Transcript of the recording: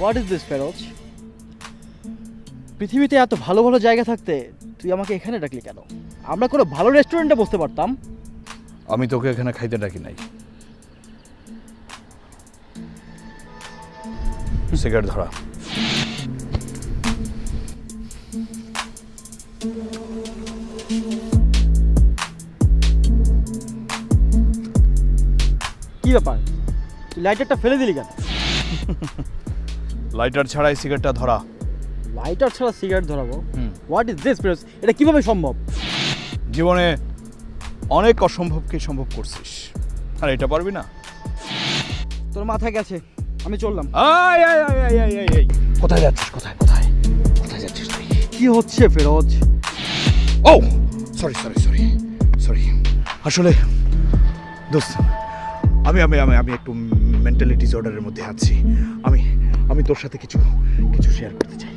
What is this Feroz পৃথিবীতে এত ভালো ভালো জায়গা থাকতে তুই আমাকে এখানে ডাকলি কেন? আমরা কোনো ভালো রেস্টুরেন্টে বসতে পারতাম। আমি তোকে এখানে খাইতে ডাকি নাই। সিগারেট ধরা। কি ব্যাপার? লাইটারটা ফেলে দিলি কেন? লাইটার ছাড়াই সিগারেটটা ধরা। লাইটার ছাড়া সিগারেট ধরাবো? Hmm. What is this Feroz এটা কীভাবে সম্ভব? জীবনে অনেক অসম্ভবকে সম্ভব করছিস। আর এটা পারবি না। তোর মাথায় গেছে। আমি চললাম। আয় আয় আয় আয় আয় আয় আয়। কোথায় যাচ্ছিস কোথায় কোথায়? কোথায় যাচ্ছিস তুই? কি হচ্ছে ফেরোজ ও! সরি সরি সরি সরি আসলে দোস্ত আমি আমি আমি আমি একটু মেন্টালি ডিসঅর্ডারের মধ্যে আছি। আমি আমি তোর সাথে কিছু কিছু শেয়ার করতে চাই।